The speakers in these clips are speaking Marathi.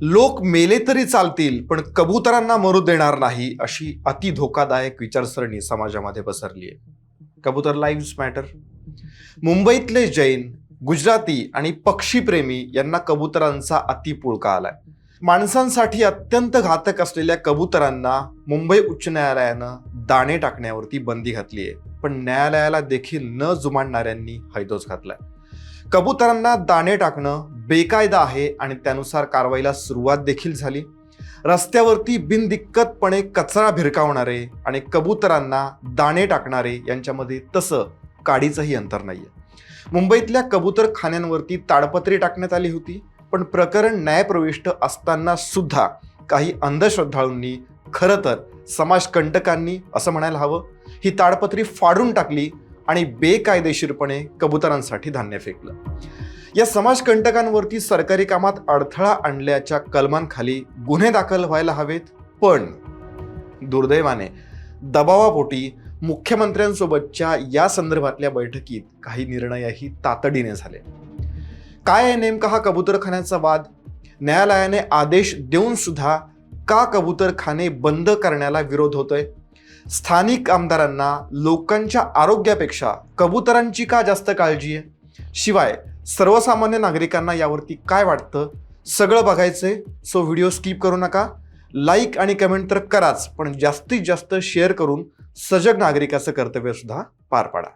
लोक मेले तरी चालतील पण कबुतरांना मरू देणार नाही अशी अति धोकादायक विचारसरणी समाजामध्ये पसरली आहे कबूतर लाईव्ह मॅटर मुंबईतले जैन गुजराती आणि पक्षीप्रेमी यांना कबुतरांचा अतिपुळका आलाय. माणसांसाठी अत्यंत घातक असलेल्या कबुतरांना मुंबई उच्च न्यायालयानं दाणे टाकण्यावरती बंदी घातली आहे पण न्यायालयाला देखील न जुमानणाऱ्यांनी हैदोस घातलाय. कबुतरांना दाणे टाकणं बेकायदा आहे आणि त्यानुसार कारवाईला सुरुवात देखील झाली. रस्त्यावरती बिनदिक्कतपणे कचरा भिरकावणारे आणि कबुतरांना दाणे टाकणारे यांच्यामध्ये तसं काडीचंही अंतर नाही आहे मुंबईतल्या कबूतर खाण्यांवरती ताडपत्री टाकण्यात आली होती पण प्रकरण न्यायप्रविष्ट असताना सुद्धा काही अंधश्रद्धाळूंनी खरं तर समाजकंटकांनी असं म्हणायला हवं ही ताडपत्री फाडून टाकली आणि बेकायदेशीरपणे कबुतरांसाठी धान्य फेकलं. या समाजकंटकांवरती सरकारी कामात अडथळा आणल्याच्या कलमांखाली गुन्हे दाखल व्हायला हवेत पण दुर्दैवाने दबावापोटी मुख्यमंत्र्यांसोबतच्या या संदर्भातल्या बैठकीत काही निर्णयही तातडीने झाले. काय आहे नेमका हा कबूतरखान्याचा वाद? न्यायालयाने आदेश देऊन सुद्धा का कबूतरखाने बंद करण्याला विरोध होतोय? स्थानिक आमदारांना लोकांच्या आरोग्यापेक्षा कबुतरांची का जास्त काळजी आहे? शिवाय सर्वसामान्य नागरिकांना यावरती काय वाटतं? सगळं बघायचंय सो व्हिडिओ स्किप करू नका. लाईक आणि कमेंट तर कराच पण जास्तीत जास्त शेअर करून सजग नागरिकाचं कर्तव्यसुद्धा पार पाडा.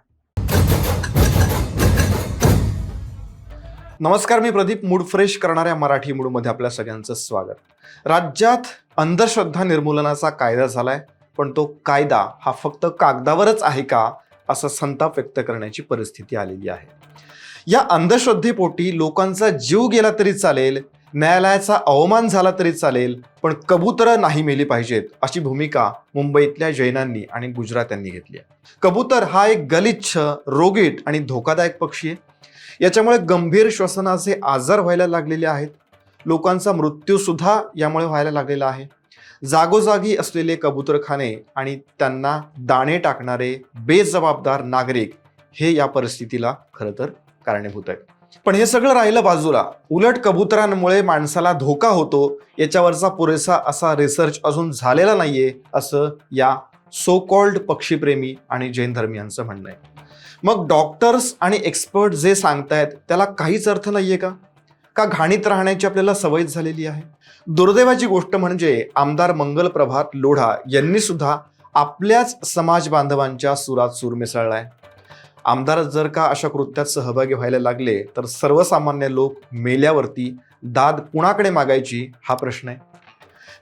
नमस्कार मी प्रदीप मूड फ्रेश करणाऱ्या मराठी मूडमध्ये आपल्या सगळ्यांचं स्वागत. राज्यात अंधश्रद्धा निर्मूलनाचा कायदा झाला आहे पण तो कायदा हा फक्त कागदावरच आहे का असा संताप व्यक्त करण्याची परिस्थिती आलेली आहे. या अंधश्रद्धेपोटी लोकांचा जीव गेला तरी चालेल न्यायालयाचा अवमान झाला तरी चालेल पण कबूतरं नाही मेली पाहिजेत अशी भूमिका मुंबईतल्या जैनांनी आणि गुजरात्यांनी घेतली आहे. कबूतर हा एक गलिच्छ रोगीट आणि धोकादायक पक्षी आहे. याच्यामुळे गंभीर श्वसनाचे आजार व्हायला लागलेले आहेत. लोकांचा मृत्यूसुद्धा यामुळे व्हायला लागलेला आहे. जागोजागी असलेले कबूतरखाने आणि त्यांना दाणे टाकणारे बेजबाबदार नागरिक हे या परिस्थितीला खरं तर कारणीभूत आहेत. पण हे सगळं राहिलं बाजूला. उलट कबुतरांमुळे माणसाला धोका होतो. याच्यावरचा पुरेसा असा रिसर्च अजून झालेला नाहीये असं या सो कॉल्ड पक्षीप्रेमी आणि जैन धर्मियांचं म्हणणं आहे. मग डॉक्टर्स आणि एक्सपर्ट जे सांगतायत त्याला काहीच अर्थ नाहीये का? का घाणीत राहण्याची आपल्याला सवय झालेली आहे? दुर्दैवाची गोष्ट म्हणजे आमदार मंगल प्रभात लोढा यांनी सुद्धा आपल्याच समाज बांधवांच्या सुरात सूर मिसळलाय. आमदार जर का अशा कृत्यात सहभागी व्हायला लागले तर सर्वसामान्य लोक मेल्यावरती दाद कुणाकडे मागायची हा प्रश्न आहे.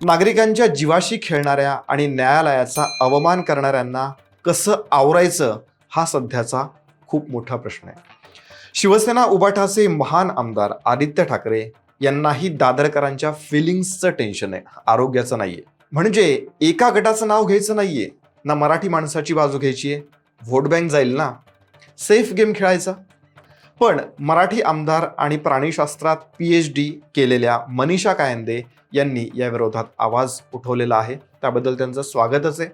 नागरिकांच्या जीवाशी खेळणाऱ्या आणि न्यायालयाचा अवमान करणाऱ्यांना कसं आवरायचं हा सध्याचा खूप मोठा प्रश्न आहे. शिवसेना उभाठाचे महान आमदार आदित्य ठाकरे यांनाही दादरकरांच्या फिलिंग्सचं टेन्शन आहे. आरोग्याचं नाहीये. म्हणजे एका गटाचं नाव घ्यायचं नाहीये. ना मराठी माणसाची बाजू घ्यायची आहे. व्होट बँक जाईल ना? सेफ गेम खेळायचा. पण मराठी आमदार आणि प्राणीशास्त्रात पी एच डी केलेल्या मनीषा कायंदे यांनी या विरोधात आवाज उठवलेला आहे. त्याबद्दल त्यांचं स्वागतच आहे.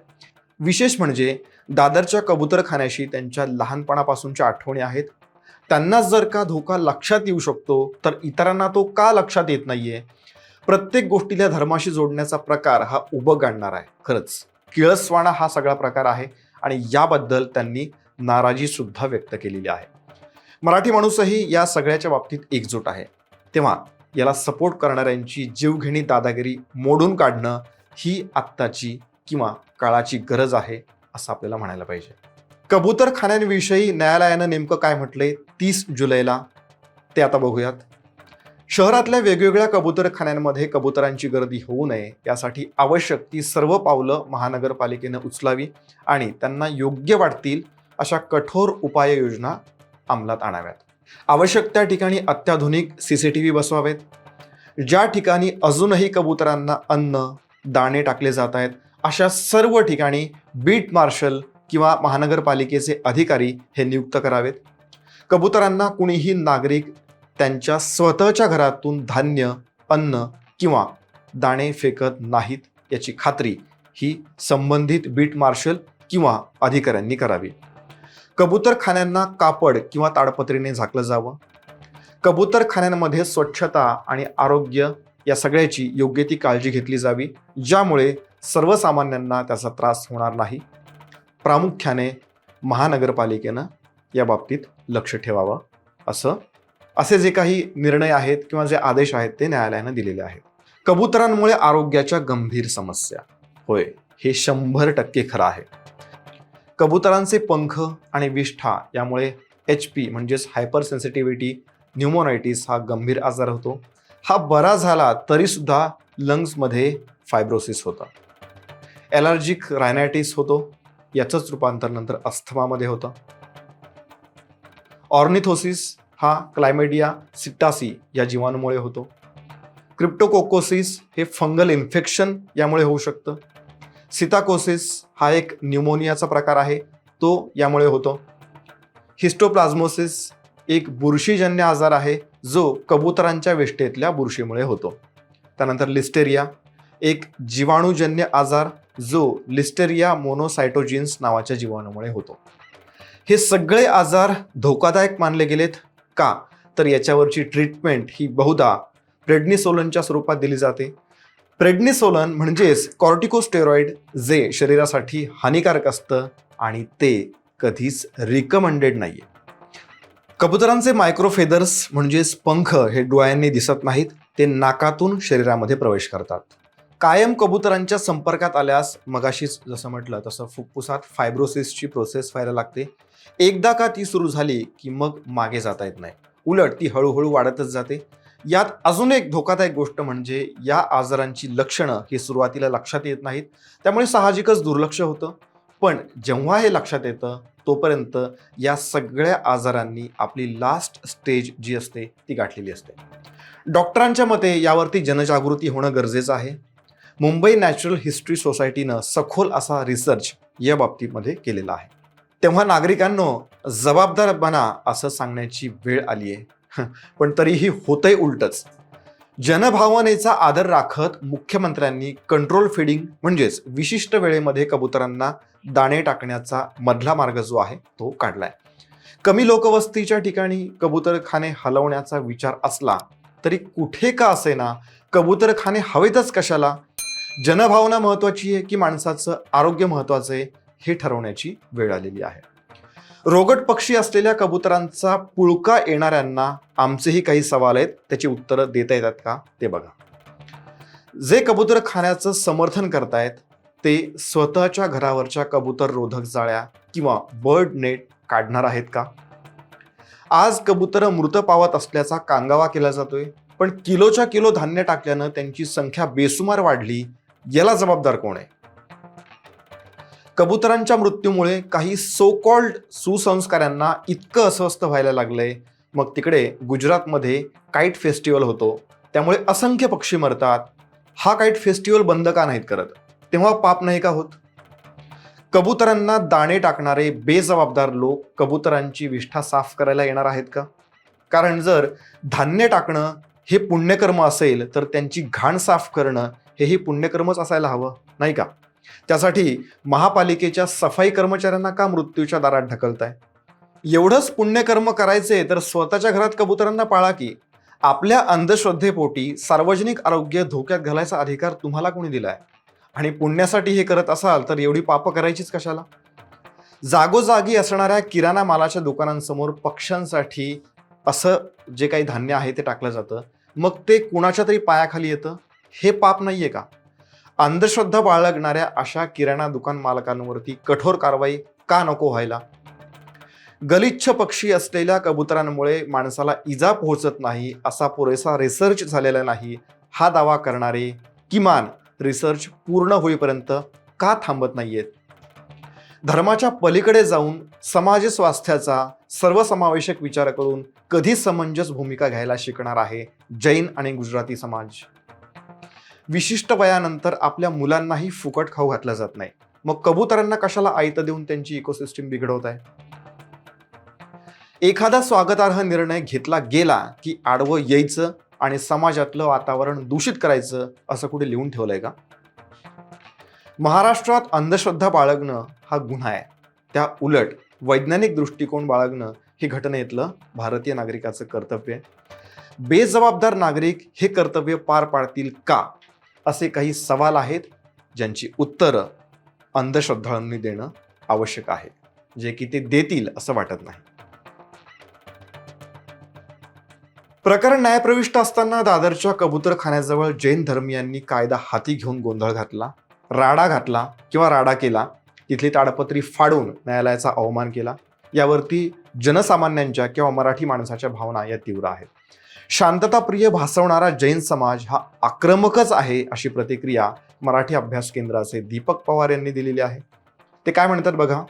विशेष म्हणजे दादरच्या कबुतरखान्याशी त्यांच्या लहानपणापासूनच्या आठवणी आहेत. त्यांना जर का धोका लक्षात येऊ शकतो तर इतरांना तो का लक्षात येत नाहीये? प्रत्येक गोष्टीला धर्माशी जोडण्याचा प्रकार हा उभं गाडणार आहे खरंच. किळसवाणा हा सगळा प्रकार आहे आणि याबद्दल त्यांनी नाराजी सुद्धा व्यक्त केलेली आहे. मराठी माणूसही या सगळ्याच्या बाबतीत एकजूट आहे. तेव्हा याला सपोर्ट करणाऱ्यांची जीवघेणी दादागिरी मोडून काढणं ही आत्ताची किंवा काळाची गरज आहे असं आपल्याला म्हणायला पाहिजे. कबूतरखान्यांविषयी न्यायालयानं नेमकं काय म्हटलंय तीस जुलैला ते आता बघूयात. शहरातल्या वेगवेगळ्या कबूतरखान्यांमध्ये कबुतरांची गर्दी होऊ नये यासाठी आवश्यक ती सर्व पावलं महानगरपालिकेनं उचलावी आणि त्यांना योग्य वाटतील अशा कठोर उपाययोजना अंमलात आणाव्यात. आवश्यक त्या ठिकाणी अत्याधुनिक सी सी टी व्ही बसवावेत. ज्या ठिकाणी अजूनही कबुतरांना अन्न दाणे टाकले जात आहेत अशा सर्व ठिकाणी बीट मार्शल किंवा महानगरपालिकेचे अधिकारी हे नियुक्त करावेत. कबुतरांना कुणीही नागरिक त्यांच्या स्वतःच्या घरातून धान्य अन्न किंवा दाणे फेकत नाहीत याची खात्री ही संबंधित बीट मार्शल किंवा अधिकाऱ्यांनी करावी. कबूतरखान्यांना कापड किंवा ताडपत्रीने झाकलं जावं. कबूतरखान्यांमध्ये स्वच्छता आणि आरोग्य या सगळ्याची योग्य ती काळजी घेतली जावी ज्यामुळे सर्वसामान्यांना त्याचा त्रास होणार नाही. प्रामुख्याने महानगरपालिकेनं या बाबतीत लक्ष ठेवावं असं असे जे काही निर्णय आहेत किंवा जे आदेश आहेत ते न्यायालयानं दिलेले आहेत. कबुतरांमुळे आरोग्याच्या गंभीर समस्या. होय हे शंभर टक्के खरं आहे. कबुतरांचे पंख आणि विष्ठा यामुळे एच पी म्हणजेच हायपर सेन्सिटिव्हिटी न्युमोनायटीस हा गंभीर आजार होतो. हा बरा झाला तरीसुद्धा लंग्समध्ये फायब्रोसिस होतं. ॲलर्जिक रायनायटिस होतो. याचंच रूपांतर नंतर अस्थमामध्ये होतं. ऑर्निथोसिस हा क्लायमेडिया सिट्टासी या जीवाणूमुळे होतो. क्रिप्टोकोकोसिस हे फंगल इन्फेक्शन यामुळे होऊ शकतं. सिताकोसिस हा एक न्यूमोनियाचा प्रकार आहे तो यामुळे होतो. हिस्टोप्लाझ्मोसिस एक बुरशीजन्य आजार आहे जो कबुतरांच्या वेष्टेतल्या बुरशीमुळे होतो. त्यानंतर लिस्टेरिया एक जीवाणूजन्य आजार जो लिस्टेरिया मोनोसायटोजिन्स नावाच्या जीवाणूमुळे होतो. हे सगळे आजार धोकादायक मानले गेलेत का? तर याच्यावरची ट्रीटमेंट ही बहुधा प्रेडनिसोलनच्या स्वरूपात दिली जाते. प्रेडनिसोलन म्हणजेच कॉर्टिकोस्टेरॉइड जे शरीरासाठी हानिकारक असतं आणि ते कधीच रिकमेंडेड नाहीये. कबुतरांचे मायक्रोफेदर्स म्हणजेच पंख हे डोळ्यांनी दिसत नाहीत ते नाकातून शरीरामध्ये प्रवेश करतात. कायम कबुतरांच्या संपर्कात आल्यास मगाशीच जसं म्हटलं तसं फुफ्फुसात फायब्रोसिसची प्रोसेस व्हायला लागते. एकदा का ती सुरू झाली की मग मागे जाता येत नाही. उलट ती हळूहळू वाढतच जाते. यात अजून एक धोकादायक गोष्ट म्हणजे या आजारांची लक्षणं ही सुरुवातीला लक्षात येत नाहीत. त्यामुळे साहजिकच दुर्लक्ष होतं. पण जेव्हा हे लक्षात येतं तोपर्यंत या सगळ्या आजारांनी आपली लास्ट स्टेज जी असते ती गाठलेली असते. डॉक्टरांच्या मते यावरती जनजागृती होणं गरजेचं आहे. मुंबई नॅचरल हिस्ट्री सोसायटीनं सखोल असा रिसर्च या बाबतीमध्ये केलेला आहे. तेव्हा नागरिकांनो जबाबदार बना असं सांगण्याची वेळ आली आहे. पण तरीही होतंय उलटच. जनभावनेचा आदर राखत मुख्यमंत्र्यांनी कंट्रोल फिडिंग म्हणजेच विशिष्ट वेळेमध्ये कबुतरांना दाणे टाकण्याचा मधला मार्ग जो आहे तो काढलाय. कमी लोकवस्तीच्या ठिकाणी कबुतरखाने हलवण्याचा विचार असला तरी कुठे का असेना कबुतरखाने हवेतच कशाला? जनभावना महत्वाची आहे की माणसाचं आरोग्य महत्वाचं आहे हे ठरवण्याची वेळ आलेली आहे. रोगट पक्षी असलेल्या कबुतरांचा पुळका येणाऱ्यांना आमचेही काही सवाल आहेत त्याची उत्तरं देता येतात का? ते बघा. जे कबुतर खाण्याचं समर्थन करतायत ते स्वतःच्या घरावरच्या कबूतर रोधक जाळ्या किंवा बर्ड नेट काढणार आहेत का? आज कबुतर मृत पावत असल्याचा कांगावा केला जातोय पण किलोच्या किलो धान्य टाकल्यानं त्यांची संख्या बेसुमार वाढली याला जबाबदार कोण आहे? कबुतरांच्या मृत्यूमुळे काही सो कॉल्ड सुसंस्कारांना इतकं अस्वस्थ व्हायला लागलंय. मग तिकडे गुजरातमध्ये काईट फेस्टिवल होतो. त्यामुळे असंख्य पक्षी मरतात. हा काईट फेस्टिवल बंद का नाहीत करत? तेव्हा पाप नाही का होत? कबुतरांना दाणे टाकणारे बेजबाबदार लोक कबुतरांची विष्ठा साफ करायला येणार आहेत का? कारण जर धान्य टाकणं हे पुण्यकर्म असेल तर त्यांची घाण साफ करणं हेही पुण्यकर्मच असायला हवं नाही का? त्यासाठी महापालिकेच्या सफाई कर्मचाऱ्यांना का मृत्यूच्या दारात ढकलताय? एवढंच पुण्यकर्म करायचे तर स्वतःच्या घरात कबुतरांना पाळा की आपल्या अंधश्रद्धेपोटी सार्वजनिक आरोग्य धोक्यात घालायचा अधिकार तुम्हाला कोणी दिलाय? आणि पुण्यासाठी हे करत असाल तर एवढी पापं करायचीच कशाला? जागोजागी असणाऱ्या किराणा मालाच्या दुकानांसमोर पक्ष्यांसाठी असं जे काही धान्य आहे ते टाकलं जातं मग ते कुणाच्या तरी पायाखाली येतं? हे पाप नाहीये का? अंधश्रद्धा बाळगणाऱ्या अशा किराणा दुकान मालकांवरती कठोर कारवाई का नको व्हायला? गलिच्छ पक्षी असलेल्या कबुतरांमुळे माणसाला इजा पोहोचत नाही असा पुरेसा रिसर्च झालेला नाही हा दावा करणारे किमान रिसर्च पूर्ण होईपर्यंत का थांबत नाहीयेत? धर्माच्या पलीकडे जाऊन समाज स्वास्थ्याचा सर्वसमावेशक विचार करून कधी समंजस भूमिका घ्यायला शिकणार आहे जैन आणि गुजराती समाज? विशिष्ट वयानंतर आपल्या मुलांनाही फुकट खाऊ घातला जात नाही. मग कबुतरांना कशाला आयत देऊन त्यांची इकोसिस्टीम बिघडवत आहे? एखादा स्वागतार्ह निर्णय घेतला गेला की आडवं यायचं आणि समाजातलं वातावरण दूषित करायचं असं कुठे लिहून ठेवलंय का? महाराष्ट्रात अंधश्रद्धा बाळगणं हा गुन्हा आहे. त्या उलट वैज्ञानिक दृष्टिकोन बाळगणं हे घटनेतलं भारतीय नागरिकाचं कर्तव्य आहे. बेजबाबदार नागरिक हे कर्तव्य पार पाडतील का? असे काही सवाल आहेत ज्यांची उत्तरं अंधश्रद्धाळूंनी देणं आवश्यक आहे जे की ते देतील असं वाटत नाही. प्रकरण न्यायप्रविष्ट असताना दादरच्या कबूतरखान्याजवळ जैन धर्मियांनी कायदा हाती घेऊन गोंधळ घातला राडा घातला किंवा राडा केला तिथली ताडपत्री फाडून न्यायालयाचा अवमान केला. यावरती जनसामान्यांच्या किंवा मराठी माणसाच्या भावना या तीव्र आहेत. शांतताप्रिय भासवणारा जैन समाज हा आक्रमकच आहे अशी प्रतिक्रिया मराठी अभ्यास केंद्राचे दीपक पवार यांनी दिलेली आहे. ते काय म्हणतात बघा?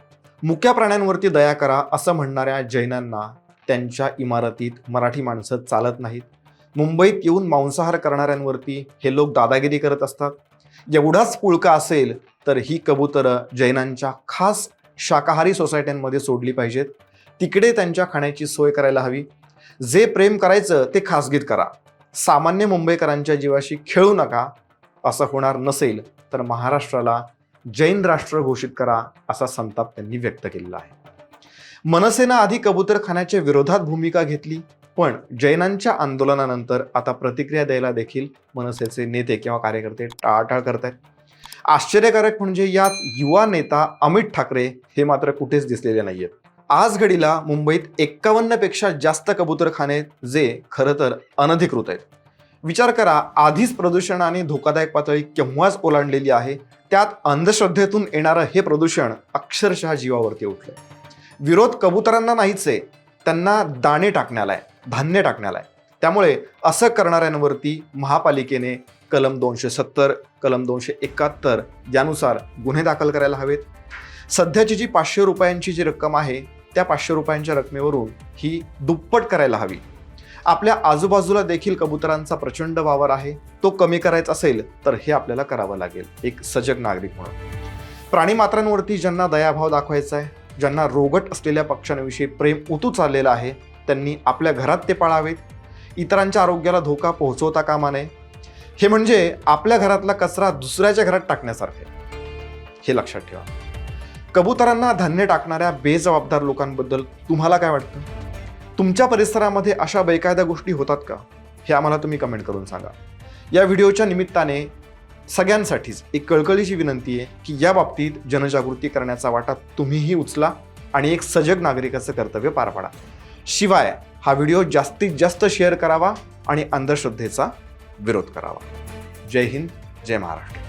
मुक्या प्राण्यांवरती दया करा असं म्हणणाऱ्या जैनांना त्यांच्या इमारतीत मराठी माणसं चालत नाहीत. मुंबईत येऊन मांसाहार करणाऱ्यांवरती हे लोक दादागिरी करत असतात. एवढाच पुळका असेल तर ही कबुतरं जैनांच्या खास शाकाहारी सोसायट्यांमध्ये सोडली पाहिजेत. तिकडे त्यांच्या खाण्याची सोय करायला हवी. जे प्रेम करायचं ते खासगीत करा. सामान्य मुंबईकरांच्या जीवाशी खेळू नका असं होणार नसेल तर महाराष्ट्राला जैन राष्ट्र घोषित करा असा संताप त्यांनी व्यक्त केलेला आहे. मनसेनं आधी कबूतरखान्याच्या विरोधात भूमिका घेतली पण जैनांच्या आंदोलनानंतर आता प्रतिक्रिया द्यायला देखील मनसेचे नेते किंवा कार्यकर्ते टाळाटाळ करत आहेत आश्चर्यकारक म्हणजे यात युवा नेता अमित ठाकरे हे मात्र कुठेच दिसलेले नाहीयेत. आज घडीला मुंबईत एक्कावन्नपेक्षा जास्त कबूतरखाने जे खरं तर अनधिकृत आहेत. विचार करा आधीच प्रदूषण आणि धोकादायक पातळी केव्हाच ओलांडलेली आहे त्यात अंधश्रद्धेतून येणारं हे प्रदूषण अक्षरशः जीवावरती उठलं विरोध कबुतरांना नाहीच आहे त्यांना दाणे टाकण्याला आहे धान्य टाकण्याला आहे त्यामुळे असं करणाऱ्यांवरती महापालिकेने कलम दोनशे सत्तर कलम दोनशे एकाहत्तर यानुसार गुन्हे दाखल करायला हवेत. सध्याची जी पाचशे रुपयांची जी रक्कम आहे त्या पाचशे रुपयांच्या रकमेवरून ही दुप्पट करायला हवी. आपल्या आजूबाजूला देखील कबुतरांचा प्रचंड वावर आहे तो कमी करायचा असेल तर हे आपल्याला करावं लागेल एक सजग नागरिक म्हणून. प्राणीमात्रांवरती ज्यांना दयाभाव दाखवायचा आहे ज्यांना रोगट असलेल्या पक्ष्यांविषयी प्रेम उतू चाललेलं आहे त्यांनी आपल्या घरात ते पाळावेत. इतरांच्या आरोग्याला धोका पोहोचवता कामा नये. हे म्हणजे आपल्या घरातला कचरा दुसऱ्याच्या घरात टाकण्यासारखे हे लक्षात ठेवा. कबुतरांना धान्य टाकणाऱ्या बेजबाबदार लोकांबद्दल तुम्हाला काय वाटतं? तुमच्या परिसरामध्ये अशा बेकायदा गोष्टी होतात का? हे आम्हाला तुम्ही कमेंट करून सांगा. या व्हिडिओच्या निमित्ताने सगळ्यांसाठीच एक कळकळीची विनंती आहे की या बाबतीत जनजागृती करण्याचा वाटा तुम्हीही उचला आणि एक सजग नागरिकाचं कर्तव्य पार पाडा. शिवाय हा व्हिडिओ जास्तीत जास्त शेअर करावा आणि अंधश्रद्धेचा विरोध करावा. जय हिंद जय महाराष्ट्र.